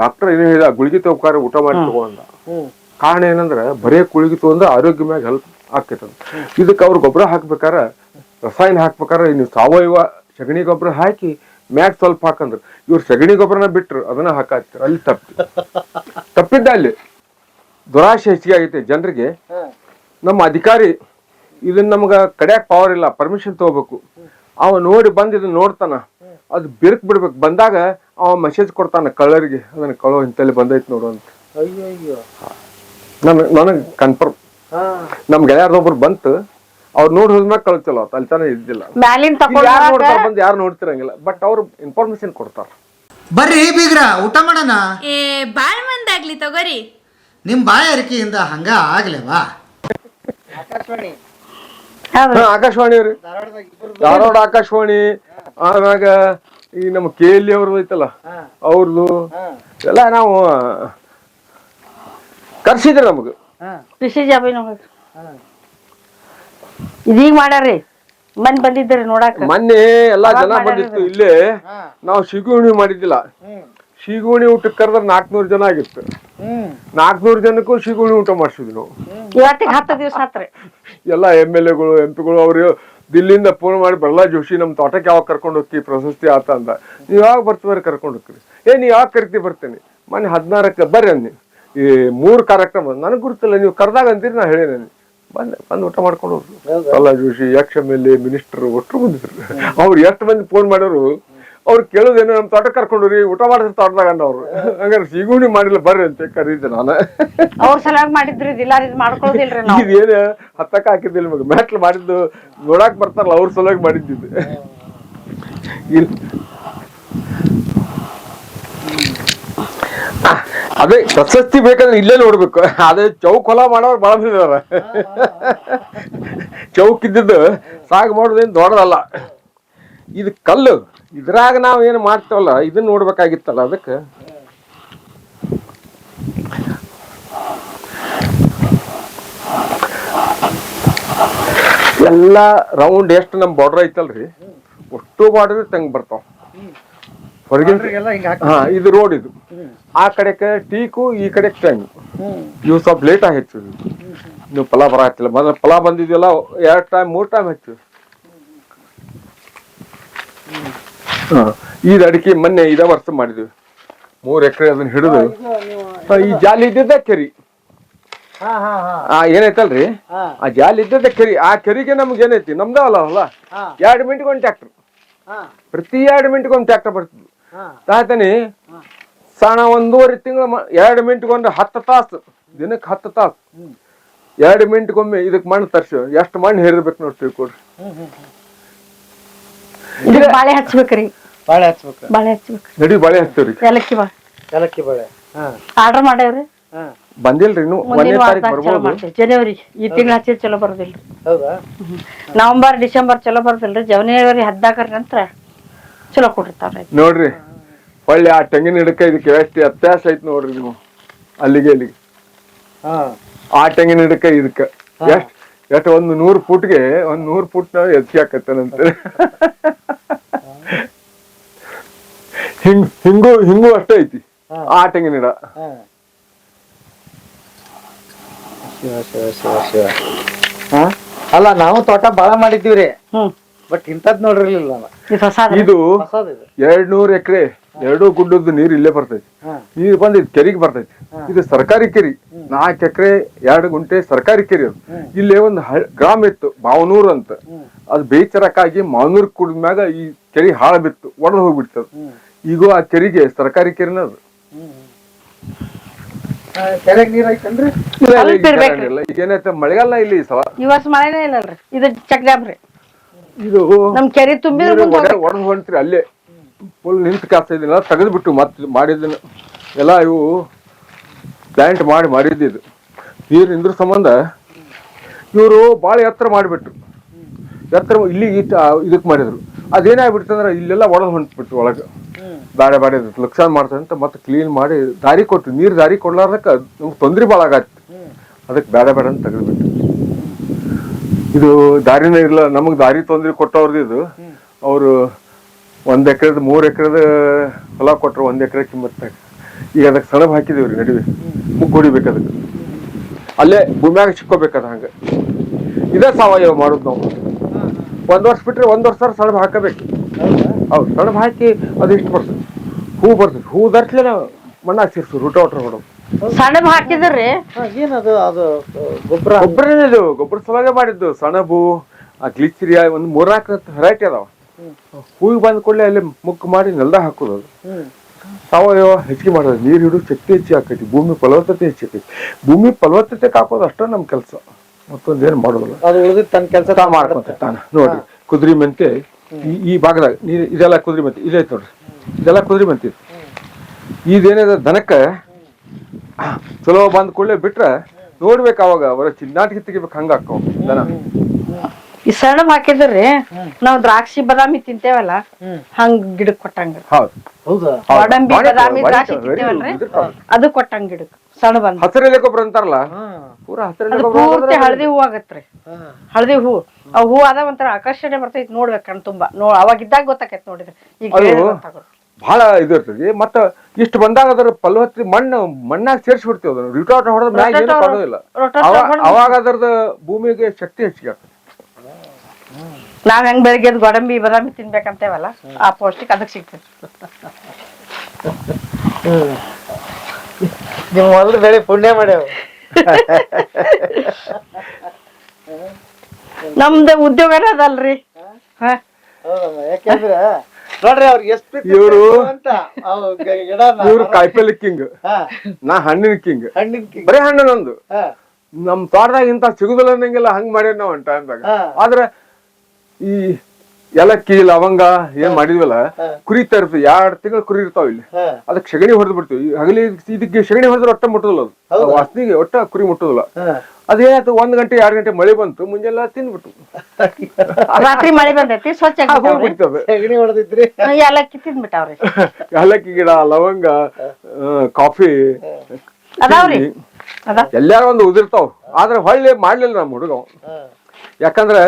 Doctor ಏನು ಹೇಳಿದ ಗುಳಿಗೆ ತಗೋಕಾರ ಊಟ ಮಾಡಿ ತಗೊಂಡ ಕಾರಣ ಏನಂದ್ರೆ ಬರೇ ಗುಳಿಗೆ ತಗೊಂಡ್ರೆ ಆರೋಗ್ಯ ಮ್ಯಾಗ ಹೆಲ್ಪ್ ಆಕೈತೆ ಇದಕ್ಕೆ ಅವ್ರ ಗೊಬ್ಬರ ಹಾಕ್ಬೇಕಾರ ರಸಾಯನ ಹಾಕ್ಬೇಕಾರ ನೀವು ಸಾವಯವ ಸಗಣಿ ಗೊಬ್ಬರ ಹಾಕಿ ಮ್ಯಾಗ ಸ್ವಲ್ಪ ಹಾಕಂದ್ರ. ಇವ್ರು ಸಗಣಿ ಗೊಬ್ಬರನ ಬಿಟ್ರು ಅದನ್ನ ಹಾಕಾಕ್ತಾರ ಅಲ್ಲಿ ತಪ್ಪಿ ತಪ್ಪಿದ್ದ ಅಲ್ಲಿ ದುರಾಶೆ ಹೆಚ್ಚಿಗೆ ಆಗೈತೆ ಜನರಿಗೆ. ನಮ್ಮ ಅಧಿಕಾರಿ ಇದನ್ನ ನಮ್ಗ ಕಡೆಯಾಕ್ ಪವರ್ ಇಲ್ಲ ಪರ್ಮಿಷನ್ ತಗೋಬೇಕು. ಅವ ನೋಡಿ ಬಂದ್ ಇದನ್ನ ನೋಡ್ತಾನ. ಅದು ಬಿರುಕ್ ಬಿಡ್ಬೇಕು. ಬಂದಾಗ ಅವ ಮೆಸೇಜ್ ಕೊಡ್ತಾನೆ ಕಳ್ಳರಿಗೆ. ಅದನ್ನ ಕಳೋ ಇಂತಲ್ಲಿ ಬಂದೈತೆ ನೋಡು ಅಂತ. ಅಯ್ಯೋ ಅಯ್ಯೋ ನನ್ ನನಗ್ ಕನ್ಫರ್ಮ್ ಹಾ. ನಮ್ ಗೆಳೆಯರ್ದೊಬ್ರು ಬಂತು. ಅವ್ರು ನೋಡಿ ಹೋದ್ಮ್ಯಾಗ ಕಳ್ಸಲ್ಲ ಅವತ್ತು ಅಲ್ಲಿ ತಾನೇ ಇದ್ದಿಲ್ಲ. ಮ್ಯಾಲಿನ್ ಯಾರು ತಕೊಂಡ್ ನೋಡ್ತಾರ ಬಂದು ಯಾರು ನೋಡ್ತಿರಂಗಿಲ್ಲ. ಬಟ್ ಅವ್ರು ಇನ್ಫಾರ್ಮೇಶನ್ ಕೊಡ್ತಾರ. ಬರ್ರಿ ಬೀಗ್ರ ಊಟ ಮಾಡೋಣ? ಏ ಬಾಳ್ ಮಂದಾಗ್ಲಿ ತಗೋರಿ. ನಿಮ್ಮ ಬಾಯಾರಿಕೆಯಿಂದ ಹಂಗ ಆಗ್ಲೇವಾ? ಹಾ, ಆಕಾಶವಾಣಿ ರೀ ಧಾರವಾಡ ಆಕಾಶವಾಣಿ ಆಮ್ಯಾಗ ಈ ನಮ್ಮ ಕೆ ಎಲ್ ಅವ್ರದ್ದು ಐತಲ್ಲ ಅವ್ರದ್ದು ಎಲ್ಲ ನಾವು ಕರ್ಸಿದ್ರು ನಮಗ. ಕೃಷಿ ಇದೀಗ ಮಾಡ್ಯಾರ್ರಿ. ಮನ್ ಬಂದಿದ್ರಿ ನೋಡಾಕ. ಮೊನ್ನೆ ಎಲ್ಲಾ ಜನ ಬಂದಿತ್ತು. ಇಲ್ಲೇ ನಾವು ಸಿಗುಣಿ ಮಾಡಿದ್ದಿಲ್ಲ. ಸಿಗುಣಿ ಶಿಗುಣಿ ಊಟಕ್ಕೆ ಕರೆದ್ರೆ ನಾಲ್ಕನೂರು ಜನ ಆಗಿತ್ತು. ಹ್ಮ್. ನಾಲ್ಕನೂರು ಜನಕ್ಕೂ ಸಿಗುಣಿ ಊಟ ಮಾಡಿಸಿದ್ವಿ ನಾವು ಇವತ್ತಿಗೆ ಹತ್ತು ದಿವಸ ಆತ್ರಿ. ಎಲ್ಲ ಎಂ ಎಲ್ ಎಗಳು ಎಂ ಪಿಗಳು ಅವ್ರು ದಿಲ್ಲಿಂದ ಫೋನ್ ಮಾಡಿ ಪ್ರಹ್ಲಾದ್ ಜೋಶಿ ನಮ್ಮ ತೋಟಕ್ಕೆ ಯಾವಾಗ ಕರ್ಕೊಂಡು ಹೋಗ್ತಿ ಪ್ರಶಸ್ತಿ ಆತ ಅಂದ ನೀವು ಯಾವಾಗ ಬರ್ತೀವಿ ಕರ್ಕೊಂಡು ಹೋಗ್ತೀರಿ. ಏ ನೀವು ಯಾವಾಗ ಕರಿತಿ ಬರ್ತೇನೆ? ಮೊನ್ನೆ ಹದಿನಾರಕ್ಕೆ ಬರ್ರಿ ಅನ್ನಿ ಈ ಮೂರು ಕಾರ್ಯಕ್ರಮ ನನಗೆ ಗುರುತಿಲ್ಲ ನೀವು ಕರೆದಾಗ ಅಂತೀರಿ ನಾ ಹೇಳಿ ನನಗೆ ಬಂದೆ ಬಂದು ಊಟ ಮಾಡ್ಕೊಂಡು ಹೋಗ್ರು ಪ್ರಹ್ಲಾದ್ ಜೋಶಿ ಯಕ್ಷ ಮೇಲೆ ಎಲ್ ಎ ಮಿನಿಸ್ಟರ್ ಒಟ್ಟರು ಬಂದಿದ್ರು. ಅವ್ರು ಎಷ್ಟು ಮಂದಿ ಫೋನ್ ಮಾಡೋರು ಅವ್ರು ಕೇಳೋದೇನು ನಮ್ಮ ತೋಟ ಕರ್ಕೊಂಡ್ರಿ ಊಟ ಮಾಡಿದ್ರೆ ತೋಟದಾಗ ಅವ್ರು ಹಂಗಾರೆ ಸಿಗುಣಿ ಮಾಡಿಲ್ಲ ಬರ್ರಿ ಅಂತ ಕರೀತೆ ನಾನು. ಅವ್ರ ಸಲುವಾಗಿ ಮಾಡಿದ್ರಿ ಇಲ್ಲ ಇದು ಮಾಡ್ಕೊಳ್ಳೋದಿಲ್ರಿ ನಾವು. ಇದೇನು ಹತ್ತಕ್ಕ ಹಾಕಿದ್ದಿಲ್ಲ ಮಗ. ಮೆಟ್ಲು ಮಾಡಿದ್ದು ನೋಡಕ್ ಬರ್ತಾರಲ್ಲ ಅವ್ರ ಸಲುವಾಗಿ ಮಾಡಿದ್ದಿದ್ದು. ಇಲ್ಲ ಅದೇ ಪ್ರಶಸ್ತಿ ಬೇಕಂದ್ರೆ ಇಲ್ಲೇ ನೋಡ್ಬೇಕು. ಅದೇ ಚೌಕ್ ಹೊಲ ಮಾಡೋರು ಭಾಳ ಇದಾರ. ಚೌಕ್ ಇದ್ದಿದ್ದು ಸಾಗ್ ಮಾಡೋದೇನು ದೊಡ್ಡದಲ್ಲ. ಇದು ಕಲ್ಲು. ಇದ್ರಾಗ ನಾವು ಏನು ಮಾಡ್ತೇವಲ್ಲ ಇದನ್ನ ನೋಡ್ಬೇಕಾಗಿತ್ತಲ್ಲ ಅದಕ್ಕೆ? ಎಲ್ಲ ರೌಂಡ್ ಎಷ್ಟು ನಮ್ಮ ಬಾರ್ಡರ್ ಐತಲ್ರಿ ಅಷ್ಟು ಬಾರ್ಡರ್ ತಂಗ್ ಬರ್ತಾವ. ಹೊರಗಿನ ಹಾ ಇದು ರೋಡ್ ಇದು. ಆ ಕಡೆಗೆ ಟೀಕು ಈ ಕಡೆ ಟೈಮ್ ಇವು ಸ್ವಲ್ಪ ಲೇಟ್ ಆಗಿ ಹೆಚ್ಚು ನೀವು ಫಲ ಬರಾತಿಲ್ಲ ಮೊದಲು ಫಲ ಬಂದಿದ್ಯಲ್ಲ ಎರಡು ಟೈಮ್ ಮೂರು ಟೈಮ್ ಹೆಚ್ಚು. ಇದು ಅಡಿಕೆ ಮೊನ್ನೆ ಇದ ವರ್ಷ ಮಾಡಿದ್ವಿ. ಮೂರ್ ಎಕರೆ ಅದನ್ನ ಹಿಡಿದು. ಈ ಜಾಲಿ ಇದ್ದಿದ್ದ ಕೆರಿ. ಆ ಏನೈತಲ್ರಿ? ಆ ಜಾಲಿ ಇದ್ದದ ಕೆರಿ. ಆ ಕೆರಿಗೆ ನಮ್ಗೆ ಏನೈತಿ? ನಮ್ದ ಅಲ್ಲ ಅಲ್ಲ. ಎರಡು ಮಿನಿಟ್ಗೆ ಒಂದು ಟ್ಯಾಕ್ಟರ್ ಪ್ರತಿ ಎರಡು ಮಿನಿಟ್ಗೆ ಒಂದು ಟ್ಯಾಕ್ಟರ್ ಬರ್ತಿದ್ವಿ ತಾತನಿ ಸಣ್ಣ ಒಂದೂವರೆ ತಿಂಗಳು ಎರಡು ಮಿನಿಟ್ಗೊಂದು ಹತ್ತು ತಾಸು. ದಿನಕ್ಕೆ ಹತ್ತು ತಾಸು. ಎರಡು ಮಿನಿಟ್ಗೊಮ್ಮೆ ಇದಕ್ಕೆ ಮಣ್ಣು ತರ್ಸು. ಎಷ್ಟು ಮಣ್ಣು ಹೇರಿರ್ಬೇಕು ನೋಡಿ ತಿಳ್ಕೊಡ್ರಿ ಹ್ಮ್ ಹ್ಮ್ ಹ್ಮ್ ಇದಕ್ ಬಾಳೆ ಹಚ್ಬೇಕ್ರಿ. ಬಾಳೆ ಹಚ್ಬೇಕು. ಬಾಳೆ ಹಚ್ಬೇಕು. ನಡಿ ಬಾಳೆ ಹಚ್ತೀವ್ರಿ. ಏಲಕ್ಕಿ ಬಾಳೆ. ಏಲಕ್ಕಿ ಬಾಳೆ. ಹಾ. ಆರ್ಡರ್ ಮಾಡ್ಯಾವ್ರಿ? ಹಾ. ಬಂದಿಲ್ರಿ ಇನ್ನು ಒಂದನೇ ಮುಂದಿನ ತಾರೀಕು ವಾರದಾಗ ಚಲೋ ಬರ್ಬೋದು. ಮಾಡ್ತೀವಿ. ಜನವರಿ ಈ ತಿಂಗಳ ಹಚ್ಚಿದ್ ಚಲೋ ಬರೋದಿಲ್ರಿ. ಹೌದಾ? ನವಂಬರ್ ಡಿಸೆಂಬರ್ ಚಲೋ ಬರೋದಿಲ್ರಿ. ಜನವರಿ ಹದಿನಾಲ್ಕರ ನಂತರ ಚಲೋ ಕೊಟ್ಟಿರ್ತಾವ್ರಿ ನೋಡ್ರಿ ಹೊಳ್ಳಿ ಆ ತೆಂಗಿನ ಹಿಡಕ ಇದಕ್ಕೆ ಎಷ್ಟು ಅತ್ಯಾಸ ಐತಿ ನೋಡ್ರಿ ನೀವು ಅಲ್ಲಿಗೆ ಅಲ್ಲಿಗೆ ಹಾ. ಆ ತೆಂಗಿನ ಹಿಡಕ ಇದಕ್ಕೆ ಎಷ್ಟ್ ಎಷ್ಟು ಒಂದು ನೂರು ಫುಟ್ಗೆ ಒಂದ್ ನೂರು ಫುಟ್ ಹೆಚ್ಚಿಗೆ ಆಕತ್ತನಂತ ಹಿಂಗ್ ಹಿಂಗು ಹಿಂಗು ಅಷ್ಟೇ ಐತಿ. ಆ ತೆಂಗಿನ ಗಿಡ. ಅಲ್ಲ ನಾವು ತೋಟ ಬಾಳ ಮಾಡಿದ್ದೀವ್ರಿ. ಹ್ಮ್. ಬಟ್ ಇಂಥದ್ ನೋಡಿರ್ಲಿಲ್ಲ ಇದು ಎರಡ್ ನೂರ್ ಎಕರೆ ಎರಡು ಗುಡ್ಡದ ನೀರು ಇಲ್ಲೇ ಬರ್ತೈತಿ. ನೀರು ಬಂದ್ ಇದು ಕೆರೆಗೆ ಬರ್ತೈತಿ. ಇದು ಸರ್ಕಾರಿ ಕೆರಿ. ನಾಲ್ಕು ಎಕರೆ ಎರಡು ಗುಂಟೆ ಸರ್ಕಾರಿ ಕೆರೆ ಅದು. ಇಲ್ಲೇ ಒಂದು ಗ್ರಾಮ ಇತ್ತು ಮಾವನೂರ್ ಅಂತ. ಅದು ಬೇಚರಕ್ಕಾಗಿ ಮಾವನೂರ್ ಕುಡಿದ ಮ್ಯಾಗ ಈ ಕೆರೆ ಹಾಳ ಬಿತ್ತು ಒಡೆದು ಹೋಗ್ಬಿಡ್ತದ ಈಗ ಆ ಕೆರೆಗೆ ಸರ್ಕಾರಿ ಕೆರೆನ ಅದು. ಕೆರೆಗೆ ನೀರ್ ಐತನ್ರಿ? ಇಲ್ಲ, ಇಲ್ಲ, ಸ್ವಲ್ಪ ಈಗ ಇರ್ಬೇಕ್ರಿ. ಕೆರೆ ಇಲ್ಲ. ಈಗ ಏನೈತೆ ಮಳೆಗಾಲ ಇಲ್ಲಿ ಈ ಸಲ. ಈ ವರ್ಷ ಮಳೆನೇ ಇಲ್ಲಲ್ರಿ ಇದು ಚಕ್ ಡ್ಯಾಮ್ ರೀ ಇದು ನಮ್ ಕೆರೆ ತುಂಬಿದ್ರೆ ಮುಂದೆ ಒಡೆದು ಹೊಂಟ್ರಿ ಅಲ್ಲೇ. ಫುಲ್ ನಿಂತು ಕಾಸ್ತಾ ಇದೆಲ್ಲ ತೆಗೆದುಬಿಟ್ಟು ಮತ್ತೆ ಮಾಡಿದ್ದನ್ನ ಎಲ್ಲ ಇವು ಪ್ಲಾಂಟ್ ಮಾಡಿ ಮಾಡಿದ್ದಿದ್ದು ನೀರು ನಿಂದ್ರ ಸಂಬಂಧ ಇವರು ಭಾಳ ಎತ್ತರ ಮಾಡಿಬಿಟ್ರು. ಎತ್ತರ ಇಲ್ಲಿ ಇದಕ್ಕೆ ಮಾಡಿದ್ರು. ಅದೇನಾಗ್ಬಿಡ್ತಂದ್ರೆ ಇಲ್ಲೆಲ್ಲ ಒಡೆದು ಹೊಂಟ್ಬಿಟ್ಟು ಒಳಗೆ. ಬೇಡ ಬೇಡ ಲಕ್ಷಾನ್ ಮಾಡ್ತಾರೆ ಮತ್ತೆ ಕ್ಲೀನ್ ಮಾಡಿ ದಾರಿ ಕೊಟ್ಟು ನೀರು ದಾರಿ ಕೊಡ್ಲಾರ್ದಕ್ಕೆ ನಮ್ಗೆ ತೊಂದ್ರೆ ಭಾಳ ಆಗತ್ತೆ ಅದಕ್ಕೆ ಬೇಡ ಬೇಡ ಅಂತ ತೆಗೆದ್ಬಿಟ್ಟು ಇದು ದಾರಿನೇ ಇಲ್ಲ ನಮಗೆ ದಾರಿ ತೊಂದರೆ ಕೊಟ್ಟವ್ರದ್ದು. ಇದು ಅವರು ಒಂದ್ ಎಕರೆದ ಮೂರ್ ಎಕರೆದ ಹೊಲ ಕೊಟ್ರು ಒಂದ್ ಎಕರೆ ಕಿಮ್ಮತ್ತಾಗ ಈಗ ಅದಕ್ಕೆ ಸಣಬ್ ರೀ ನಡುವೆ. ಮುಗ್ಗು ಹೊಡಿಬೇಕು ಅದಕ್ಕೆ ಅಲ್ಲೇ ಭೂಮ್ಯಾಗ ಸಿಕ್ಕೋಬೇಕದ ಹಂಗ. ಇದೇ ಸಾವಯವ ಮಾಡೋದು ನಾವು. ಒಂದ್ ವರ್ಷ ಬಿಟ್ರೆ ಒಂದ್ ವರ್ಷ ಸಣಬ್ ಹಾಕಬೇಕು. ಹೌದು ಸಣಬ್ ಹಾಕಿ ಅದು ಇಷ್ಟು ಬರ್ತದೆ. ಹೂ ಬರ್ತದೆ. ಹೂ ದರ್ಸ್ಲೆ ನಾವು ಮಣ್ಣಾಗ ಸೇರ್ಸು ರೂಟ ವಾಟ್ರ್ ಹೊಡೋದು. ಸಣಬ್ ಹಾಕಿದ್ರಿ? ಏನದು? ಅದು ಗೊಬ್ಬರ ಗೊಬ್ಬರನೇ ಇದು ಗೊಬ್ಬರ ಸಲುವಾಗಿ ಮಾಡಿದ್ದು ಸಣಬು ಆ ಗ್ಲಿಚರಿಯ ಒಂದು ಮೂರ್ನಾಲ್ಕು ವೆರೈಟಿ ಅದಾವ. ಹೂವಿಗೆ ಬಂದ ಕೂಡಲೇ ಅಲ್ಲಿ ಮುಕ್ಕು ಮಾಡಿ ನೆಲ್ದಾಗ ಹಾಕೋದು ಅದು. ಸಾವಯವ ಹೆಚ್ಚಿಗೆ ಮಾಡೋದು. ನೀರು ಹಿಡಿದು ಶಕ್ತಿ ಹೆಚ್ಚಿಗೆ ಆಕೈತಿ ಭೂಮಿ ಫಲವತ್ತತೆ ಹೆಚ್ಚೈತಿ ಭೂಮಿ ಫಲವತ್ತತೆ ಕಾಕೋದು ಅಷ್ಟೇ ನಮ್ಮ ಕೆಲಸ. ಮತ್ತೊಂದೇನು ಮಾಡೋದಿಲ್ಲ. ಅದು ಉಳಿದು ತನ್ನ ಕೆಲಸ ತಾ ಮಾಡ್ಕೊಂತ ತಾನ. ನೋಡಿ ಕುದುರೆ ಮೆಂತೆ ಈ ಈ ಭಾಗದಾಗ ನೀರು ಇದೆಲ್ಲ ಕುದುರೆ ಮೆಂತೆ. ಇದೆ ನೋಡ್ರಿ. ಇದೆಲ್ಲ ಕುದುರೆ ಮೆಂತೆ ಇದು. ಇದೇನಿದೆ ದನಕ್ಕೆ? ಚಲೋ ಬಂದ ಕೂಡಲೇ ಬಿಟ್ರೆ ನೋಡ್ಬೇಕು ಅವಾಗ ಅವರ ಚಿನ್ನಾಟಿಗೆ ತೆಗಿಬೇಕು. ಹಂಗ ಹಾಕೋ ದನ. ಈ ಸಣ್ಣ ಹಾಕಿದ್ರಿ ನಾವ್ ದ್ರಾಕ್ಷಿ ಬಾದಾಮಿ ತಿಂತೇವಲ್ಲ. ಹಂಗ್ ಗಿಡಕ್ ಕೊಟ್ಟಂಗ. ಹೌದು. ಹೌದಾ? ಹೌದು. ಗೋಡಂಬಿ ಬದಾಮಿ ದ್ರಾಕ್ಷಿ ತಿಂತೇವಲ್ರಿ. ಅದು ಕೊಟ್ಟಂಗ್ ಗಿಡಕ್ ಸಣ್ಣ ಅಂತ. ಹಸಿರೆಲೆ ಗೊಬ್ಬರ ಅಂತಾರಲ್ಲ? ಪೂರಾ ಹಸಿರೆಲೆ ಪೂರ್ತಿ ಹಳದಿ ಹೂ ಆಗತ್ರಿ. ಹಳದಿ ಹೂ ಆ ಹೂ ಅದ ಒಂಥರ ಆಕರ್ಷಣೆ ಬರ್ತೈತಿ ನೋಡ್ಬೇಕು ಕಣ್ ತುಂಬಾ. ನೋ ಅವಾಗ ಇದ್ದಾಗ ಗೊತ್ತಾಕೈತಿ ನೋಡಿದ್ರೆ. ಈಗ ಬಹಳ ಇದು ಇರ್ತದೆ. ಮತ್ತ ಇಷ್ಟು ಬಂದಾಗ ಅದರ ಫಲವತ್ತಿ ಮಣ್ಣು ಮಣ್ಣಾಗ ಸೇರಿಸಿ ಬಿಡ್ತೀವಿ ಅದನ್ನ. ರಿಟಾಟ್ ಹೊಡೆದ ಮ್ಯಾಗ ಏನು ಕೊಡೋದಿಲ್ಲ ಅವಾಗ ಅದರದ ಭೂಮಿಗೆ ಶಕ್ತಿ ಹೆಚ್ಚಿಗೆ ಆಗ್ತದೆ. ನಾವ್ ಹೆಂಗ್ ಬೆಳಿಗ್ಗೆ ಎದ್ದು ಗೋಡಂಬಿ ಬದಾಮಿ ತಿನ್ಬೇಕಂತೇವಲ್ಲ ಆ ಪೌಷ್ಟಿಕ ಅದಕ್ ಸಿಗ್ತೈತಿ ನಿಮ್ ನಿಮ್ಮ ಹೊಲದ ಬೆಳೆ ಪುಣ್ಯ ಮಾಡ್ಯಾವ. ನಮ್ದು ಉದ್ಯೋಗನೇ ಅದಲ್ರಿ. ಹ. ಹೌದಮ್ಮ ಯಾಕೆಂದ್ರೆ ನೋಡ್ರಿ ಅವ್ರಿಗೆ ಎಷ್ಟು ಇವ್ರು- ಅಂತ ಅವು ಗ- ಗಿಡ ಇವ್ರು ಕಾಯಿಪಲ್ಲೆ ಕಿಂಗ್ ಹಾ. ನಾ ಹಣ್ಣಿನ ಕಿಂಗ್ ಹಣ್ಣಿನ ಕಿಂಗ್. ಬರೀ ಹಣ್ಣು ನಂದು. ಹಾ. ನಮ್ ತೋಟದಾಗ ಇಂತ ಸಿಗುದಿಲ್ಲ ಅನ್ನಂಗಿಲ್ಲ ಹಂಗ್ ಮಾಡ್ಯಾರ ನಾವ್ ಒಂದ್ ಟೈಮ್ದಾಗ ಹಾ. ಆದ್ರೆ ಈ ಏಲಕ್ಕಿ ಲವಂಗ ಏನ್ ಮಾಡಿದ್ವಲ್ಲ ಕುರಿ ಕುರಿತಾ ಇರ್ತದೆ ಎರಡ್ ತಿಂಗಳು ಕುರಿ ಇರ್ತಾವ ಇಲ್ಲಿ. ಅದಕ್ಕೆ ಸೆಗಣಿ ಹೊಡೆದು ಬಿಡ್ತೀವಿ. ಹಗಲಿ ಇದಕ್ಕೆ ಸೆಗಣಿ ಹೊಡೆದ್ರೆ ಒಟ್ಟ ಮುಟ್ಟೋದಿಲ್ಲ ಅದು? ವಾಸನಿಗೆ ಒಟ್ಟ ಕುರಿ ಮುಟ್ಟೋದಿಲ್ಲ. ಅದೇನಾಯ್ತು ಒಂದ್ ಗಂಟೆ ಎರಡ್ ಗಂಟೆ ಮಳೆ ಬಂತು ಮುಂಜಾನೆ ತಿನ್ಬಿಟ್ಟು ರಾತ್ರಿ ಮಳೆ ಬಂದೈತಿ ಸ್ವಚ್ಛ ಏಲಕ್ಕಿ ತಿಂದ್ಬಿಟ್ಟಾವ್ರಿ. ಏಲಕ್ಕಿ ಗಿಡ ಲವಂಗ ಕಾಫಿ ಅದಾವ್ರಿ? ಎಲ್ಲಾರು ಒಂದು ಉದಿರ್ತಾವ. ಆದ್ರೆ ಹೊಳ್ಳಿ ಮಾಡ್ಲಿಲ್ಲ ನಮ್ಮ ಹುಡುಗ ಯಾಕಂದ್ರೆ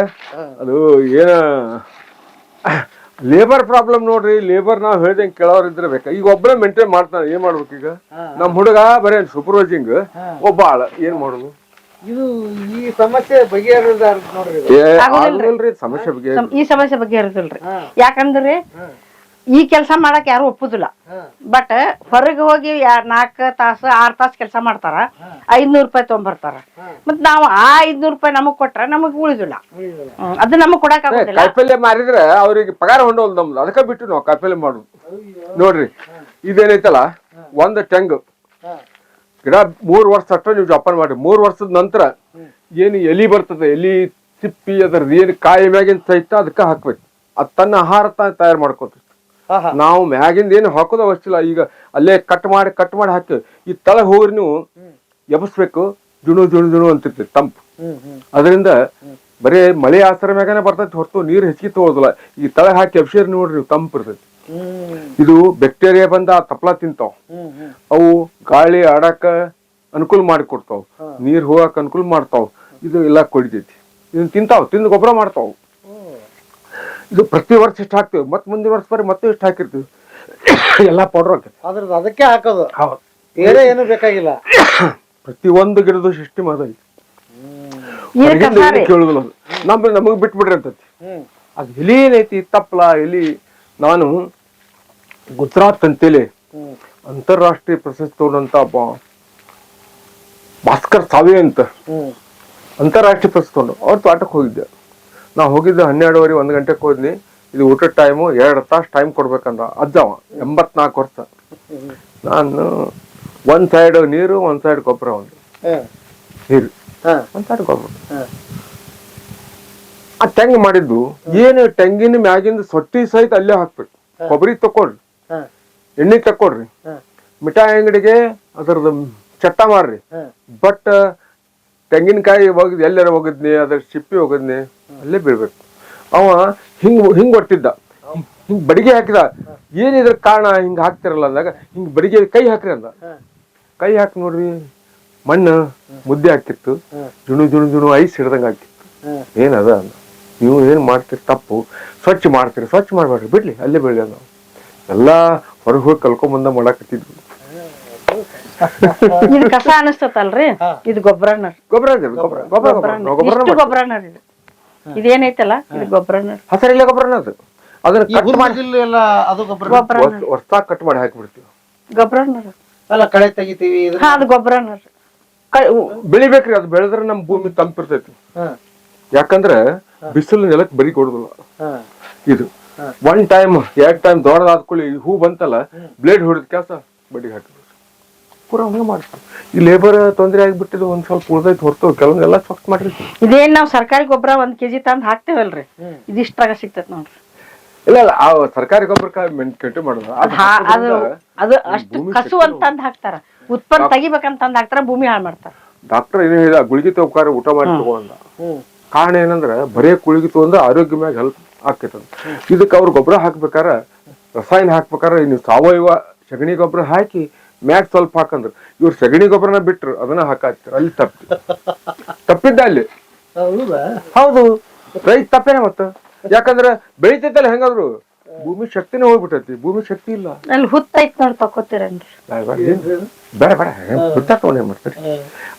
ಅದು ಏನ ಲೇಬರ್ ಪ್ರಾಬ್ಲಮ್ ನೋಡ್ರಿ ಲೇಬರ್ ನಾವು ಹೇಳ್ದಂಗೆ ಕೇಳೋರ್ ಇದ್ರೆ ಬೇಕಾ? ಈಗ ಒಬ್ಬನೇ ಮೇಂಟೈನ್ ಮಾಡ್ತಾನೆ ಏನ್ ಮಾಡ್ಬೇಕು ಈಗ? ನಮ್ ಹುಡುಗ ಬರೇ ಸೂಪರ್ವೈಸಿಂಗ್ ಒಬ್ಬ ಆಳ ಏನ್ ಮಾಡೋದು? ಇದು ಈ ಸಮಸ್ಯೆ. ಆಗೋದಿಲ್ರಿ. ಸಮಸ್ಯೆ ಬಗ್ಗೆ ಈ ಸಮಸ್ಯೆ ಬಗ್ಗೆ. ಯಾಕಂದ್ರೆ ಈ ಕೆಲಸ ಮಾಡಕ್ ಯಾರು ಒಪ್ಪುದಿಲ್ಲ. ಬಟ್ ಹೊರಗೆ ಹೋಗಿ ನಾಲ್ಕು ನಾಲ್ಕ್ ತಾಸು ಆರ್ ತಾಸು ಕೆಲಸ ಮಾಡ್ತಾರ ಐದ್ನೂರ್ ರೂಪಾಯಿ ತಗೊಂಬರ್ತಾರ. ಮತ್ ನಾವು ಆ ಐದ್ನೂರ್ ರೂಪಾಯಿ ನಮಗ್ ಕೊಟ್ರ ನಮಗ್ ಉಳಿದಿಲ್ಲ. ಅದು ನಮಗ್ ಕೊಡಕ್ ಆಗೋದಿಲ್ಲ. ಕಾಯಿಪಲ್ಯ ಮಾರಿದ್ರೆ ಅವ್ರಿಗೆ ಪಗಾರ ಹೊಂಡೋಲ್ ನಮ್ದು. ಅದಕ್ಕೆ ಬಿಟ್ಟು ನಾವು ಕಾಯಿಪಲ್ಯ ಮಾಡುದು ನೋಡ್ರಿ ಇದೇನೈತಲ್ಲ ಒಂದ್ ಟೆಂಗ್. ಗಿಡ ಮೂರ್ ವರ್ಷ ಅಷ್ಟ ನೀವು ಜೋಪಾನ ಮಾಡಿ ಮೂರ್ ವರ್ಷದ ನಂತರ ಏನು ಎಲಿ ಬರ್ತದೆ ಎಲಿ ಸಿಪ್ಪಿ ಅದ್ರದ್ದು ಏನು ಕಾಯಿ ಮ್ಯಾಗಿನ ಸಹಿತ ಅದಕ್ಕೆ ಹಾಕ್ಬೇಕು. ಅದು ತನ್ನ ಆಹಾರ ತಯಾರು ಮಾಡ್ಕೋತ ನಾವು ಮ್ಯಾಗಿಂದ ಏನು ಹಾಕೋದು ಅವಶ್ಯ ಈಗ ಅಲ್ಲೇ ಕಟ್ ಮಾಡಿ ಕಟ್ ಮಾಡಿ ಹಾಕಿ ಈ ತಳ ಹೋಗ್ರಿ ನೀವು. ಎಬಸ್ಬೇಕು ಜುಣು ಜುಣು ಜುಣು ಅಂತಿರ್ತೀವಿ ತಂಪು. ಅದರಿಂದ ಬರೀ ಮಳೆ ಆಸರ ಮ್ಯಾಗನೆ ಬರ್ತೈತಿ ಹೊರತು ನೀರು ಹೆಚ್ಚಿಗೆ ತಗೋದಿಲ್ಲ ಈ ತಳ ಹಾಕಿ ಎಬ್ಸಿರ್ ನೋಡ್ರಿ ನೀವು ತಂಪು ಇರ್ತೈತಿ. ಇದು ಬ್ಯಾಕ್ಟೀರಿಯಾ ಬಂದ ತಪ್ಪಲ ತಿಂತಾವ್. ಅವು ಗಾಳಿ ಆಡಾಕ ಅನುಕೂಲ ಮಾಡಿ ಕೊಡ್ತಾವ್. ನೀರ್ ಹೋಗಾಕ ಅನುಕೂಲ ಮಾಡ್ತಾವ್. ಇದು ಎಲ್ಲ ಕೊಡಿತೈತಿ. ಇದನ್ನ ತಿಂತಾವ್ ತಿಂದು ಗೊಬ್ಬರ ಮಾಡ್ತಾವ್. ಇದು ಪ್ರತಿ ವರ್ಷ ಇಷ್ಟು ಹಾಕ್ತಿವಿ. ಮತ್ತೆ ಮುಂದಿನ ವರ್ಷ ಬರೀ ಮತ್ತೆ ಇಷ್ಟು ಹಾಕಿರ್ತೀವಿ. ಎಲ್ಲ ಪೌಡರ್ ಹಾಕೈತಿ ಅದ್ರದ್ದು ಅದಕ್ಕೆ ಹಾಕೋದು. ಹೌದು. ಬೇರೆ ಏನು ಬೇಕಾಗಿಲ್ಲ. ಪ್ರತಿ ಒಂದು ಗಿಡದ ಸಿಸ್ಟಮ್ ಅದ. ಕೇಳುದಿಲ್ಲ ಅದು ನಮ್ ನಮಗೆ ಬಿಟ್ಬಿಡ್ರಿ ಅಂತತಿ ಅದು ಎಲಿ ಏನೈತಿ ತಪ್ಪಲ ಎಲಿ. ನಾನು ಗುಜರಾತ್ ಅಂತೇಳಿ ಅಂತಾರಾಷ್ಟ್ರೀಯ ಪ್ರಶಸ್ತಿ ತಗೊಂಡಂತ ಒಬ್ಬ ಭಾಸ್ಕರ್ ಸಾವಿ ಅಂತ. ಅಂತಾರಾಷ್ಟ್ರೀಯ ಪ್ರಶಸ್ತಿ ತಗೊಂಡು. ಅವ್ರ ತೋಟಕ್ಕೆ ಹೋಗಿದ್ದೆ. ನಾ ಹೋಗಿದ್ದು ಹನ್ನೆರಡುವರೆ ಒಂದು ಗಂಟೆಗೆ ಹೋದ್ನಿ ಇದು ಊಟದ ಟೈಮು ಎರಡು ತಾಸು ಟೈಮ್ ಕೊಡ್ಬೇಕಂದ ಅಜ್ಜವ ಎಂಬತ್ನಾಲ್ಕು ವರ್ಷ. ನಾನು ಒಂದು ಸೈಡ್ ನೀರು ಒಂದು ಸೈಡ್ ಗೊಬ್ಬರ ಒಂದು ನೀರು. ಒಂದು ಸೈಡ್ ಗೊಬ್ಬರ. ಆ ಟೆಂಗ್ ಮಾಡಿದ್ದು ಏನು ತೆಂಗಿನ ಮ್ಯಾಗಿಂದ ಸೊಟ್ಟಿ ಸಹಿತ ಅಲ್ಲೇ ಹಾಕ್ಬೇಕು. ಕೊಬ್ಬರಿ ತಕೊಳ್ರಿ ಎಣ್ಣೆ ತಕೊಳ್ರಿ ಮಿಠಾಯಿ ಅಂಗಡಿಗೆ ಅದರದ್ದು ಚಟ್ಟ ಮಾಡ್ರಿ. ಬಟ್ ತೆಂಗಿನಕಾಯಿ ಹೋಗಿದ್ ಎಲ್ಲಾರ ಹೋಗಿದ್ನಿ ಅದ್ರ ಸಿಪ್ಪಿ ಹೋಗಿದ್ನಿ ಅಲ್ಲೇ ಬೀಳ್ಬೇಕು. ಅವ ಹಿಂಗ್ ಹಿಂಗ್ ಹೊಟ್ಟಿದ್ದ ಹಿಂಗ್- ಬಡಿಗೆ ಹಾಕಿದ. ಏನಿದ್ರ ಕಾರಣ ಹಿಂಗ್ ಹಾಕ್ತಿರಲ್ಲ ಅಂದಾಗ ಹಿಂಗ್ ಬಡಿಗೆ ಕೈ ಹಾಕ್ರಿ ಅಂದ. ಕೈ ಹಾಕಿ ನೋಡ್ರಿ ಮಣ್ಣು ಮುದ್ದೆ ಹಾಕಿತ್ತು. ಜುಣು ಜುಣು ಜುಣು ಐಸ್ ಹಿಡ್ದಂಗ ಹಾಕಿತ್ತು. ಏನದ? ಅಂದ ನೀವು ಏನ್ ಮಾಡ್ತೀರಿ? ತಪ್ಪು. ಸ್ವಚ್ಛ ಮಾಡ್ತೀರಿ ಸ್ವಚ್ಛ ಮಾಡ್ಬೇಡ್ರಿ ಬಿಡ್ಲಿ ಅಲ್ಲೇ ಬಿಡ್ಲಿ ನಾವು ಎಲ್ಲಾ ಹೊರಗೆ ಹೋಗಿ ಕಲ್ಕೊಂಬಂದ ಮಾಡಾಕತ್ತಿದ್ವಿ. ಇದು ಕಸ ಅನಿಸ್ತತಲ್ರಿ? ಇದು ಗೊಬ್ಬರನ ಗೊಬ್ಬರ ಗೊಬ್ಬರ. ಗೊಬ್ಬರ. ಗೊಬ್ಬರ ಇಷ್ಟು ಗೊಬ್ಬರನ ಇದು. ಇದೇನೈತಲ್ಲ? ಇದು ಗೊಬ್ಬರನ ಹಸರಿಲ್ಲ ಗೊಬ್ಬರನ ಅದು. ಅದನ್ನ ಕಟ್ ಮಾಡಿ. ಹುಲ್ಲು ಎಲ್ಲ ಅದು ಗೊಬ್ಬರ ಗೊಬ್ಬರ ವರ್ಷ ಕಟ್ ಮಾಡಿ ಹಾಕಿಬಿಡ್ತೀವಿ. ಗೊಬ್ಬರನ ಅಲ್ಲ ಕಳೆ ತೆಗಿತೀವಿ ಇದು ಹಾ ಅದು ಗೊಬ್ಬರನ ಬೆಳಿಬೇಕ್ರಿ ಅದು ಬೆಳೆದ್ರೆ ನಮ್ ಭೂಮಿ ತಂಪಿರ್ತೈತಿ ಹಾ. ಯಾಕಂದ್ರೆ ಬಿಸಿಲು ನೆಲಕ್ಕೆ ಬರಿ ಕೊಡುದಿಲ್ಲ. ಹಾ. ಇದು. ಒನ್ ಟೈಮ್ ಎರಡ್ ಟೈಮ್ ದೊಡ್ಡದಾದ್ಕೊಳ್ಳಿ ಹೂ ಬಂತಲ್ಲ ಬ್ಲೇಡ್ ಹೊಡೆದ ಕೆಲಸ ಬಡ್ಡಿಗೆ ಹಾಕಿದ್ರು ಪೂರ ಹಂಗೆ ಮಾಡಿಸ್ತು. ಈ ಲೇಬರ್ ತೊಂದರೆ ಆಗಿಬಿಟ್ಟಿದ್ದು ಒಂದ್ ಸ್ವಲ್ಪ ಉಳಿದೈತಿ ಹೊರತು ಕೆಲವೊಂದೆಲ್ಲ ಸ್ವಚ್ಛ ಮಾಡಿರ್ತೀವಿ. ಇದೇನ್ ನಾವ್ ಸರ್ಕಾರಿ ಗೊಬ್ಬರ ಒಂದ್ ಕೆಜಿ ತಂದ್ ಹಾಕ್ತೇವಲ್ರಿ? ಇದಿಷ್ಟಾಗ ಸಿಗ್ತೈತ್ ನೋಡ್ರಿ. ಇಲ್ಲ ಇಲ್ಲ ಆ ಸರ್ಕಾರಿ ಗೊಬ್ಬರಕ್ಕೆ ಕೆಟ್ಟು ಮಾಡೋದು. ಅದು ಹಾ ಅದು ಅದು ಅಷ್ಟು ಕಸು ಅಂತ ತಂದ್ ಹಾಕ್ತಾರ. ಉತ್ಪನ್ನ ತೆಗಿಬೇಕಂತ ತಂದ್ ಹಾಕ್ತಾರ ಭೂಮಿ ಹಾಳ್ ಮಾಡ್ತಾರ. ಡಾಕ್ಟರ್ ಏನ್ ಹೇಳಿದ ಗುಳಿಗೆ ತಗೋಕಾರ ಊಟ ಮಾಡಿ ತಗೊಂಡ ಕಾರಣ ಏನಂದ್ರ ಬರೇ ಗುಳಿಗೆ ತಗೊಂಡ್ರೆ ಆರೋಗ್ಯ ಮ್ಯಾಗ ಹೆಲ್ಪ್ ಆಕೈತ ಇದಕ್ಕೆ ಅವ್ರ ಗೊಬ್ಬರ ಹಾಕ್ಬೇಕಾರ ರಸಾಯನ ಹಾಕ್ಬೇಕಾರ ನೀವು ಸಾವಯವ ಸಗಣಿ ಗೊಬ್ಬರ ಹಾಕಿ ಮ್ಯಾಗ್ ಸ್ವಲ್ಪ ಹಾಕಂದ್ರು. ಇವ್ರು ಸಗಣಿ ಗೊಬ್ಬರನ ಬಿಟ್ರು ಅದನ್ನ ಹಾಕಾಕ್ತಾರ ಅಲ್ಲಿ ತಪ್ಪಿ. ತಪ್ಪಿದ್ದ ಅಲ್ಲಿ. ಹೌದಾ? ಹೌದು. ರೈತ ತಪ್ಪೇನ ಮತ್ತ. ಯಾಕಂದ್ರ ಬೆಳಿತೈತಲ್ಲ ಹೆಂಗಾದ್ರು? ಭೂಮಿ ಶಕ್ತಿನೇ ಹೋಗ್ಬಿಟ್ಟೈತಿ. ಭೂಮಿ ಶಕ್ತಿ ಇಲ್ಲ. ಅಲ್ಲಿ ಹುತ್ತೈತ್ ನೋಡಿ ತಕೋತೀರೇನ್ರಿ ಬೇಡ ಬೇಡ ಬೇಡ. ಏನ್ ಮಾಡ್ತಾರೆ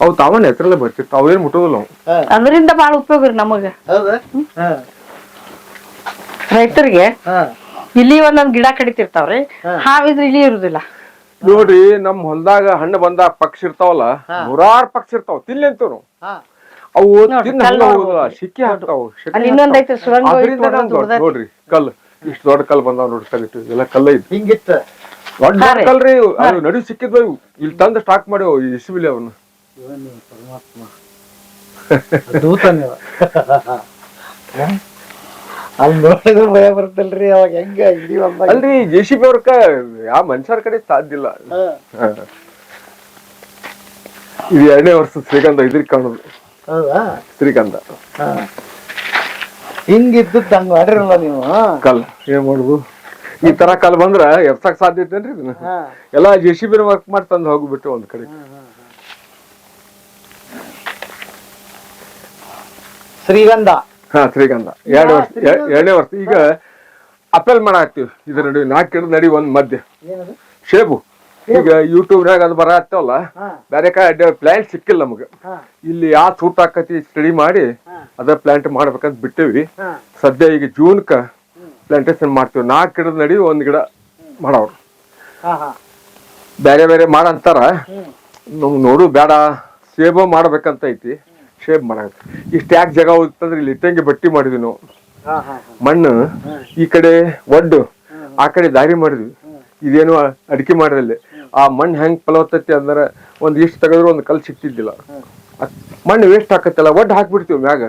ಅವು ತಾವನ್ ಹೆಸರಲ್ಲೇ ಬರ್ತಿರ್ತಾವ ಅವೇನ್ ಮುಟ್ಟೋದಿಲ್ಲ ಅವು ಅದರಿಂದ ಬಾಳ ಉಪಯೋಗ ರೀ ನಮಗ. ಹೌದಾ? ರೈತರಿಗೆ ಇಲ್ಲಿ ಒಂದೊಂದ್ ಗಿಡ ಕಡಿತಿರ್ತಾವ್ರಿ. ಹಾವಿದ್ರೆ ಇಲ್ಲಿ ಇರುದಿಲ್ಲ. ನೋಡ್ರಿ ನಮ್ ಹೊಲ್ದಾಗ ಹಣ್ಣು ಬಂದಾಗ ಪಕ್ಷಿ ಇರ್ತಾವಲ್ಲ ನೂರಾರು ಪಕ್ಷಿ ಇರ್ತಾವ ತಿನ್ಲಿ ಅಂತೀವ್ ಹಾ. ಅವು ನೋಡ್ರಿ, ತಿನ್ನ ಕಲ್ಲು ಹಂಗ ಹೋಗುದಿಲ್ಲ ಸಿಕ್ಕಿ ಹಾಕ್ತಾವ ಅಲ್ಲಿ ಸುರಂಗ ದೊಡ್ಡ- ನೋಡ್ರಿ ಕಲ್ಲು. ಇಷ್ಟು ದೊಡ್ಡ ಕಲ್ ಬಂದಾವ ನೋಡ್ರಿ ತೆಗಿಟ್ಟು ಎಲ್ಲ ಕಲ್ಲ ಐತಿ. ಹಿಂಗಿತ್ತ. ದೊಡ್ಡ. ಕಲ್ರಿ ಇವು. ಅವು ನಡು ಸಿಕ್ಕಿದ್ವ ಇವು. ಇಲ್ಲಿ ತಂದು ಸ್ಟಾಕ್ ಮಾಡಿ ಇಸ್ಬಿಲಿ ಅವನು. ಪರಮಾತ್ಮ. ದೂತನೇ ಅವ. ಅಲ್ಲಿ ನೋಡಿದ್ರೆ ಭಯ ಬರ್ತಲ್ರಿ ಅವಾಗ ಹೆಂಗ ಇಡೀ ಒಂದಾಗ ಅಲ್ರಿ ಜೆ ಸಿ ಬಿ ಅವ್ರಕ್ಕ ಯಾವ ಮನುಷ್ಯರ ಕಡೆ ಸಾಧ್ಯ ಇಲ್ಲ. ಇದು ಎರಡನೇ ವರ್ಷ ಶ್ರೀಗಂಧ ಇದ್ರ ಕಾಣೋದು. ಹೌದಾ? ಶ್ರೀಗಂಧ ಹಿಂಗಿದ್ದು ಹಂಗ ಮಾಡಿರಲ್ಲ ನೀವು? ಕಲ್. ಏನ್ ಮಾಡುದು? ಈ ತರ ಕಲ್ ಬಂದ್ರ ಎಪ್ಸಕ್ ಸಾಧ್ಯ ಐತೇನ್ರಿ ಇದನ್ನ? ಎಲ್ಲಾ ಜೆ ಸಿ ಬಿ ವರ್ಕ್ ಮಾಡಿ ತಂದು ಹೋಗ್ಬಿಟ್ಟು ಒಂದ್ ಕಡೆ. ಶ್ರೀಗಂಧ. ಹಾ ಶ್ರೀಗಂಧ ಎರಡು ವರ್ಷ ಎರಡನೇ ವರ್ಷ. ಈಗ ಅಪೆಲ್ ಮಾಡಾಕ್ತಿವಿ. ಇದ್ರ ನಡುವೆ ನಾಲ್ಕು ಗಿಡದ ನಡಿ ಒಂದ್ ಮಧ್ಯ. ಶೇಬು. ಈಗ ಯೂಟ್ಯೂಬ್ನಾಗ ಅದು ಬರತ್ತವಲ್ಲ ಹಾ. ಬೇರೆ ಕಡೆ ಪ್ಲಾಂಟ್ ಸಿಕ್ಕಿಲ್ಲ ನಮಗೆ. ಇಲ್ಲಿ ಯಾವ ಸೂಟ್ ಆಕತಿ ಸ್ಟಡಿ ಮಾಡಿ ಅದ ಪ್ಲಾಂಟ್ ಮಾಡ್ಬೇಕಂತ ಬಿಟ್ಟಿವಿ. ಸದ್ಯ ಈಗ ಜೂನ್ಕ ಪ್ಲಾಂಟೇಶನ್ ಮಾಡ್ತೀವಿ. ನಾಲ್ಕು ಗಿಡದ ನಡಿ ಒಂದ್ ಗಿಡ ಮಾಡವ್ರು. ಬೇರೆ ಬೇರೆ ಮಾಡಂತಾರ. ನಮ್ಗೆ ನೋಡು ಬೇಡ. ಸೇಬು ಮಾಡ್ಬೇಕಂತ ಐತಿ ಶೇಬ್ ಮಾಡಕ್ಕೆ ಇಷ್ಟು ಯಾಕೆ ಜಾಗ ಹೋಗ್ತಂದ್ರೆ ಇಲ್ಲಿ ಇಟ್ಟಂಗೆ ಬಟ್ಟಿ ಮಾಡಿದ್ವಿ ನಾವು. ಮಣ್ಣು ಈ ಕಡೆ ಒಡ್ಡು ಆ ಕಡೆ ದಾರಿ ಮಾಡಿದ್ವಿ. ಇದೇನು ಅಡಿಕೆ ಮಾಡಿದಲ್ಲಿ. ಆ ಮಣ್ಣು ಹೆಂಗ್ ಫಲವತ್ತತೆ ಅಂದ್ರೆ ಒಂದು ಇಷ್ಟು ತೆಗೆದ್ರು ಒಂದು ಕಲ್ ಸಿಕ್ತಿದ್ದಿಲ್ಲ. ಮಣ್ಣು ವೇಸ್ಟ್ ಆಕತ್ತಲ್ಲ ಒಡ್ಡು ಹಾಕ್ಬಿಡ್ತೀವಿ ಮ್ಯಾಗ.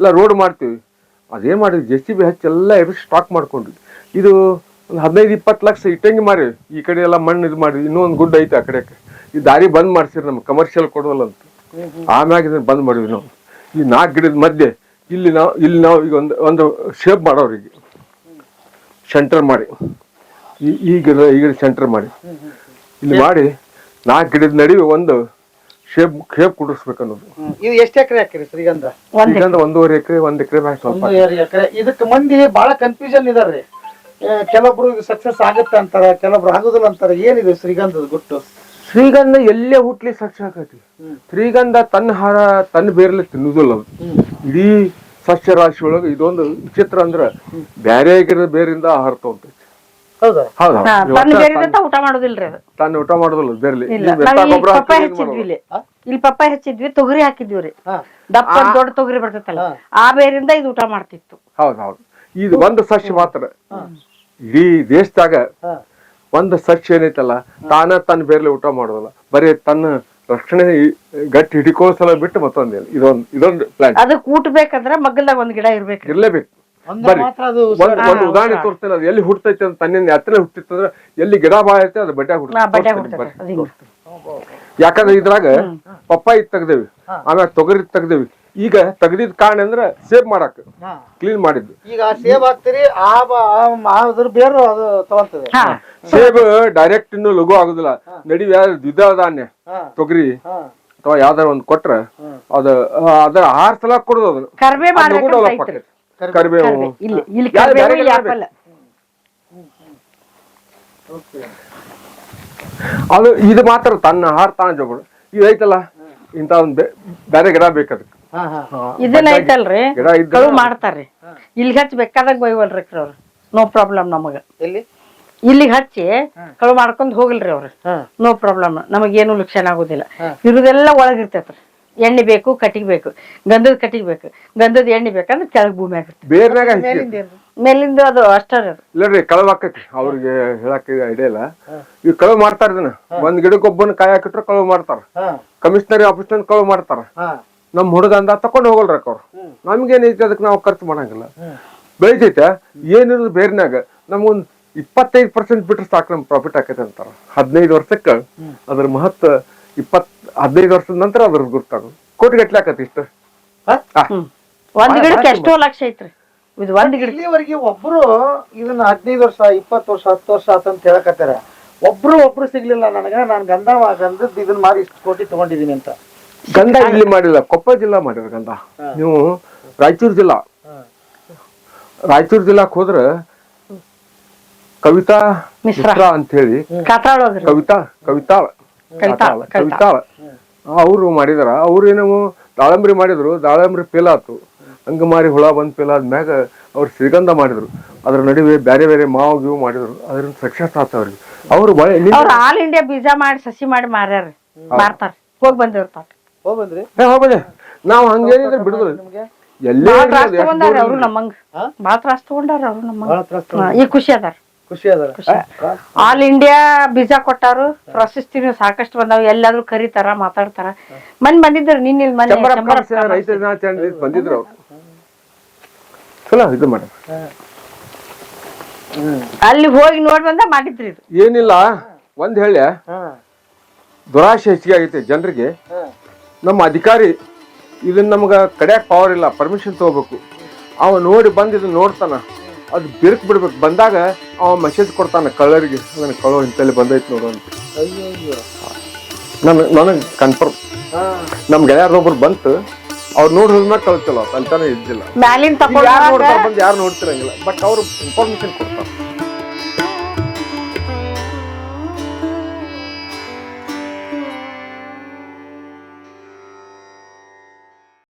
ಇಲ್ಲ ರೋಡ್ ಮಾಡ್ತೀವಿ. ಅದೇನ್ ಮಾಡಿದ್ವಿ? ಜೆ ಸಿ ಬಿ ಹಚ್ಚಿ ಎಲ್ಲ ಸ್ಟಾಕ್ ಮಾಡ್ಕೊಂಡ್ವಿ. ಇದು ಒಂದು ಹದಿನೈದು ಇಪ್ಪತ್ತು ಲಕ್ಷ ಇಟ್ಟಂಗೆ ಮಾರಿ ಈ ಕಡೆ ಎಲ್ಲ ಮಣ್ಣು ಇದು ಮಾಡಿ ಇನ್ನೂ ಒಂದು ಗುಡ್ಡ ಐತೆ ಆ ಕಡೆ ಈ ದಾರಿ ಬಂದ್ ಮಾಡ್ಸಿರಿ ನಮ್ಗೆ. ಕಮರ್ಷಿಯಲ್ ಕೊಡೋಲ್ಲ ಅಂತ ಆಮ್ಯಾಗ ಇದನ್ನ ಬಂದ್ ಮಾಡಿದ್ವಿ ನಾವು. ಈ ನಾಲ್ಕು ಗಿಡದ ಮಧ್ಯೆ ಇಲ್ಲಿ ನಾವು ಇಲ್ಲಿ ನಾವು ಈಗ ಒಂದು ಒಂದು ಶೇಪ್ ಮಾಡೋರಿಗೆ ಸೆಂಟರ್ ಮಾಡಿ. ಈ ಈ ಗಿಡ ಈ ಗಿಡ ಸೆಂಟರ್ ಮಾಡಿ. ಇಲ್ಲಿ ಮಾಡಿ ನಾಲ್ಕು ಗಿಡದ ನಡುವೆ ಒಂದು ಶೇಪ್ ಶೇಪ್ ಕುಡಿಸ್ಬೇಕು ಅನ್ನೋದು. ಇದು ಎಷ್ಟು ಎಕರೆ ಹಾಕಿರಿ ಶ್ರೀಗಂಧ ಈಗ ಒಂದೂವರೆ ಎಕರೆ ಒಂದ್ ಎಕರೆ ಮ್ಯಾಕ್ ಸ್ವಲ್ಪ ಎಕರೆ. ಇದಕ್ಕೆ ಮಂದಿ ಬಹಳ ಕನ್ಫ್ಯೂಷನ್ ಇದಾರೆ ಕೆಲವೊಬ್ರು ಇದು ಸಕ್ಸಸ್ ಆಗುತ್ತೆ ಅಂತಾರೆ ಕೆಲವೊಬ್ರು ಆಗುದಿಲ್ಲ ಅಂತಾರೆ. ಏನಿದೆ ಶ್ರೀಗಂಧದ ಗುಟ್ಟು? ಶ್ರೀಗಂಧ ಎಲ್ಲೇ ಹುಟ್ಲಿ ಸಸ್ಯ ಆಗತಿ ಶ್ರೀಗಂಧ ತನ್ನ ಹಾರ ತನ್ನ ಬೇರ್ಲಿ ತಿನ್ನುದಿಲ್ಲ ಅದು ಇಡೀ ಸಸ್ಯ ರಾಶಿ ಒಳಗೆ ಇದೊಂದು ವಿಚಿತ್ರ ಅಂದ್ರ ಬ್ಯಾರೆ ಆಗಿರೋ ಬೇರಿಂದ ಆಹಾರ ತಗೊಂತೈತಿ. ತನ್ನ ಊಟ ಮಾಡೋದಿಲ್ರಿ ಅದು. ತಾನು ಊಟ ಮಾಡೋದಿಲ್ಲ ಬೇರ್ಲಿ. ಪಪ್ಪಾಯ ಹಚ್ಚಿದ್ವಿ ಇಲ್ಲಿ. ಇಲ್ಲಿ ಪಪ್ಪಾಯ ಹಚ್ಚಿದ್ವಿ ತೊಗರಿ ಹಾಕಿದ್ವಿ ರೀ. ದಪ್ಪ ದೊಡ್ಡ ತೊಗರಿ ಬರ್ತೈತಲ್ಲ ಆ ಬೇರಿಂದ ಇದು ಊಟ ಮಾಡ್ತಿತ್ತು. ಹೌದು ಹೌದು. ಇದು ಒಂದು ಸಸ್ಯ ಮಾತ್ರ. ಇಡೀ ದೇಶದಾಗ ಒಂದು ಸಚ್ ಏನೈತಲ್ಲ ತಾನ ತನ್ನ ಬೇರೆ ಊಟ ಮಾಡೋದಲ್ಲ ಬರೀ ತನ್ನ ರಕ್ಷಣೆ ಗಟ್ಟಿ ಹಿಡಿಕೋ ಸಲ ಬಿಟ್ಟು ಮತ್ತೊಂದಿಲ್ಲ ಇದೊಂದು ಇದೊಂದು ಪ್ಲಾನ್ ಅದಕ್ಕೆ ಊಟ ಬೇಕಂದ್ರ ಮಗ್ಗಲ್ದಾಗ ಒಂದ್ ಗಿಡ ಇರ್ಬೇಕು. ಇರ್ಲೇಬೇಕು. ಒಂದ್ ಬರ್ರಿ ಮಾತ್ರ ಅದು ಒಂದ್ ಒಂದು ಉದಾಹರಣೆ ತೋರಿಸ್ತೇನೆ. ಅದು ಎಲ್ಲಿ ಹುಡ್ತೈತೆ ಅಂತ ತನ್ನಿಂದ ಹುಟ್ಟಿತ್ತು ಹುಟ್ಟಿತ್ತಂದ್ರೆ ಎಲ್ಲಿ ಗಿಡ ಬಾಳ ಐತೆ ಅದು ಬಟ್ಟೆ ಹುಡ್ತೈತೆ ಅದು ಯಾಕಂದ್ರೆ ಇದ್ರಾಗ ಪಪ್ಪಾಯಿ ತೆಗ್ದೇವಿ. ಆಮ್ಯಾಗ ತೊಗರಿ ತೆಗ್ದೇವಿ. ಈಗ ತೆಗೆದಿದ್ ಕಾರಣ ಅಂದ್ರೆ ಸೇವ್ ಮಾಡಕ್ ಕ್ಲೀನ್ ಮಾಡಿದ್ದು. ಈಗ ಸೇವ್ ಆಗ್ತೀರಿ ಆ ಅದ್ರ ಬೇರು ಅದು ತಗೊಂತದೆ ಸೇಬ್ ಡೈರೆಕ್ಟ್ ಇನ್ನು ಲಘು ಆಗುದಿಲ್ಲ. ನಡಿವೆ ದ್ವಿದಳ ಧಾನ್ಯ ತೊಗರಿ ಅಥವಾ ಯಾವ್ದಾರ ಒಂದ್ ಕೊಟ್ರ ಅದ ಅದರ ಆಹಾರ ಸಲ ಕೊಡುದು ಅದನ್ನ ಕರಿಬೇವು? ಅದು ಇದು ಮಾತ್ರ ತನ್ನ ಆಹಾರ ತಾನ ಜೋಗಳು ಇದು ಐತಲ್ಲ ಇಂಥ ಒಂದು ಬೇರೆ ಗಿಡ ಬೇಕು ಅದಕ್ಕೆ ಹಾ ಹಾ ಇದನ್ನ ಐತಲ್ರಿ? ಕಳು ಮಾಡ್ತಾರ್ರಿ. ಇಲ್ಲಿಗೆ ಹಚ್ಚಿ ಬೇಕಾದಾಗ ಬೈವಲ್ರಿ ಅವ್ರು. ನೋ ಪ್ರಾಬ್ಲಮ್ ನಮಗ. ಎಲ್ಲಿ? ಇಲ್ಲಿಗೆ ಹಚ್ಚಿ ಕಳು ಮಾಡ್ಕೊಂಡ್ ಹೋಗಲ್ರಿ ಅವ್ರು. No problem. ನಮಗೇನು ಲಕ್ಷಣ ಆಗೋದಿಲ್ಲ. ಇರುದೆಲ್ಲ ಒಳಗಿರ್ತೈತ್ರಿ. ಎಣ್ಣೆ ಬೇಕು ಕಟ್ಟಿಗೆ ಬೇಕು. ಗಂಧದ ಕಟ್ಟಿಗೆ ಬೇಕು. ಗಂಧದ ಎಣ್ಣೆ ಬೇಕಂದ್ರೆ ಕೆಳಗ್ ಭೂಮಿ ಹಚ್ಚಿ ಮೇಲಿಂದ ಅದು ಅಷ್ಟೇ ಇಲ್ಲರಿ ಕಳವ್ ಆಕೈತಿ ಅವ್ರಿಗೆ ಹೇಳಕ್ ಐಡಿಯಾ ಇಲ್ಲ. ಈಗ ಕಳವ್ ಮಾಡ್ತಾರ ಇದನ್ನ. ಒಂದ್ ಗಿಡಕ್ಕೆ ಒಬ್ಬನ ಕಾಯಿ ಹಾಕಿಟ್ರೆ ಕಳವ್ ಮಾಡ್ತಾರ. ಕಮಿಷನರಿ ಆಫೀಸ್ ಕಳವ್ ಮಾಡ್ತಾರ. ಹಾ ನಮ್ ಹುಡುಗ ಅಂದ ತಕೊಂಡ್ ಹೋಗಲ್ರಕ್ ಅವ್ರು. ನಮ್ಗೇನೈತೆ ಅದಕ್ಕೆ ನಾವು ಖರ್ಚು ಮಾಡಂಗಿಲ್ಲ. ಬೆಳಿತೈತೆ ಏನಿರೋದು ಬೇರ್ನ್ಯಾಗ ನಮ್ಗೊಂದ್ ಇಪ್ಪತ್ತೈದು ಪರ್ಸೆಂಟ್ ಬಿಟ್ರೆ ಸಾಕು ನಮ್ ಪ್ರಾಫಿಟ್ ಆಕೈತೆ ಅಂತಾರ. ಹದಿನೈದು ವರ್ಷಕ್ಕ ಅದ್ರ ಮಹತ್ವ ಇಪ್ಪತ್ ಹದಿನೈದು ವರ್ಷದ ನಂತರ ಅದ್ರ ಗುರ್ತಾಗ ಕೋಟಿ ಗಟ್ಲೆ ಆಕತಿ ಇಷ್ಟ. ಹಾ? ಹ್ಮ್. ಒಂದ್ ಗಿಡಕ್ಕೆ ಎಷ್ಟೋ ಲಕ್ಷ ಐತ್ರಿ. ಇದು ಒಂದ್ ಗಿಡ ಇಲ್ಲಿವರೆಗೆ ಒಬ್ರು ಇದನ್ನ ಹದಿನೈದು ವರ್ಷ ಇಪ್ಪತ್ತು ವರ್ಷ ಹತ್ತು ವರ್ಷ ಆತಂತ ಹೇಳಕತ್ತಾರ. ಒಬ್ರು ಒಬ್ರು ಸಿಗ್ಲಿಲ್ಲ ನನಗ ನಾನು ಗಂಧ ಗಂಧದ್ ಇದನ್ನ ಮಾರಿ ಇಷ್ಟು ಕೋಟಿ ತಗೊಂಡಿದೀನಿ ಅಂತ. ಗಂಧ ಇಲ್ಲಿ ಮಾಡಿಲ್ಲ ಕೊಪ್ಪ ಜಿಲ್ಲಾ ಮಾಡಿರ ಗಂಧ ನೀವು ರಾಯಚೂರು ಜಿಲ್ಲಾ. ರಾಯಚೂರು ಜಿಲ್ಲಾಕ್ ಹೋದ್ರ ಕವಿತಾ ಮಿಶ್ರಾ. ಅಂತ ಹೇಳಿ ಕವಿತಾ ಕವಿತಾಳ ಕವಿತಾಳ, ಅವರು ಮಾಡಿದಾರ. ಅವ್ರು ಏನೋ ದಾಳಂಬ್ರಿ ಮಾಡಿದ್ರು ದಾಳಂಬ್ರಿ ಫೇಲ್ ಆತು. ಹಂಗ ಮಾರಿ ಹುಳ ಬಂದ್ ಫೇಲ್ ಆದ್ಮ್ಯಾಗ ಅವ್ರು ಶ್ರೀಗಂಧ ಮಾಡಿದ್ರು. ಅದ್ರ ನಡುವೆ ಬೇರೆ ಬೇರೆ ಮಾವು ಗೀವು ಮಾಡಿದ್ರು. ಅದ್ರಿಂದ ಸಕ್ಸಸ್ ಆತ ಅವ್ರಿಗೆ. ಅವ್ರು ಆಲ್ ಇಂಡಿಯಾ ಬೀಜ ಮಾಡಿ ಸಸಿ ಮಾಡಿ ಮಾರ್ಯಾರ. ಮಾರ್ತಾರ. ಹೋಗಿ ಬಂದಿರ್ತಾರ ನಾವು ಹಂಗೇನಿದ್ರೆ ಬಿಡುದಿಲ್ಲ ನಿಮ್ಗೆ. ಎಲ್ಲೇ ಬಾಳ ಇರ್ಲಿ ತ್ರಾಸ್ ಅದು ತಗೊಂಡಾರ ಅವ್ರು ನಮ್ಮಂಗ? ಹಾ? ಬಾಳ ತ್ರಾಸ್ ತಗೊಂಡಾರ ಅವ್ರು ನಮ್ಮಂಗ? ಬಹಳ ತ್ರಾಸ್ ಹಾ, ಈಗ ಖುಷಿ ಅದಾರ. ಖುಷಿ ಅದಾರ. ಆಲ್ ಇಂಡಿಯಾ ಬೀಜಾ ಕೊಟ್ಟಾರು. ಪ್ರಶಸ್ತಿನೂ ಸಾಕಷ್ಟು ಬಂದಾವ. ಎಲ್ಲಾದ್ರೂ ಕರೀತಾರ ಮಾತಾಡ್ತಾರ. ಮನ್ ಬಂದಿದ್ರು ನಿನ್ನ ಇಲ್ಲಿ ಮನೆ ಚಂಬರ ಚಂಬರ ಪ್ರಾಂತ್ಯ ರೈತ ದಿನಾಚರಣೆ ಬಂದಿದ್ರು. ಅವ್ರು. ಚಲೋ ಇದು ಮಾಡ. ಅಲ್ಲಿ ಹೋಗಿ ನೋಡ್ ಬಂದ ಮಾಡಿದ್ರಿ ಇದು. ಏನಿಲ್ಲ ಒಂದ್ ಹೇಳಿ ದುರಾಶೆ ಹೆಚ್ಚಿಗೆ ಆಗೈತೆ ಜನರಿಗೆ. ನಮ್ಮ ಅಧಿಕಾರಿ ಇದನ್ನು ನಮ್ಗೆ ಕಡ್ಯಾಕೆ ಪವರ್ ಇಲ್ಲ ಪರ್ಮಿಷನ್ ತಗೋಬೇಕು. ಅವ ನೋಡಿ ಬಂದು ಇದನ್ನ ನೋಡ್ತಾನ. ಅದು ಬಿರುಕು ಬಿಡ್ಬೇಕು. ಬಂದಾಗ ಅವ ಮೆಸೇಜ್ ಕೊಡ್ತಾನೆ ಕಳ್ಳರಿಗೆ. ನನಗೆ ಕಳ್ಳೋ ಇಂಥಲ್ಲಿ ಬಂದೈತೆ ನೋಡು ಅಂತ. ನನಗೆ ನನಗೆ ನನ್ ನನಗ್ ಕನ್ಫರ್ಮ್ ನಮ್ಮ ನಮ್ ಗೆಳೆಯರೊಬ್ರು ಬಂತು ಅವ್ರು ನೋಡಿ ಹೋದ್ಮ್ಯಾಗ ಕಳ್ತಿಲ್ಲ ಅಂತಾನೆ ಇದ್ದಿಲ್ಲ. ಯಾರು ನೋಡ್ತಾರ ಬಂದು ಯಾರು ನೋಡ್ತಿರಂಗಿಲ್ಲ. ಬಟ್ ಅವ್ರು ಇನ್ಫಾರ್ಮೇಶನ್ ಕೊಡ್ತಾರೆ.